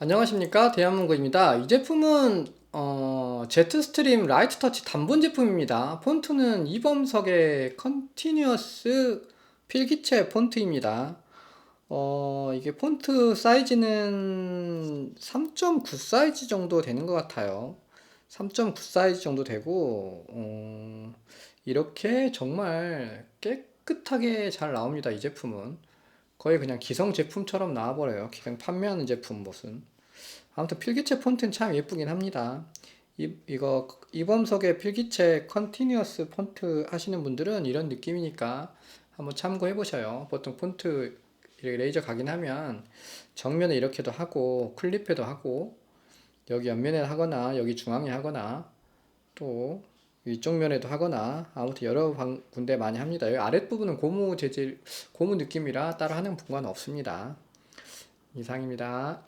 안녕하십니까 대한문구입니다. 이 제품은 어, 제트스트림 라이트 터치 단본 제품입니다. 폰트는 이범석의 컨티뉴어스 필기체 폰트입니다. 어, 이게 폰트 사이즈는 3.9 사이즈 정도 되는 것 같아요. 3.9 사이즈 정도 되고 어, 이렇게 정말 깨끗하게 잘 나옵니다. 이 제품은. 거의 그냥 기성 제품처럼 나와버려요. 그냥 판매하는 제품 무슨. 아무튼 필기체 폰트는 참 예쁘긴 합니다. 이, 이거 이범석의 필기체 컨티뉴어스 폰트 하시는 분들은 이런 느낌이니까 한번 참고해 보셔요. 보통 폰트 레이저 각인하면 정면에 이렇게도 하고 클립해도 하고 여기 옆면에 하거나 여기 중앙에 하거나 또 위쪽 면에도 하거나 아무튼 여러 방- 군데 많이 합니다. 여기 아랫부분은 고무 재질, 고무 느낌이라 따로 하는 분과는 없습니다. 이상입니다.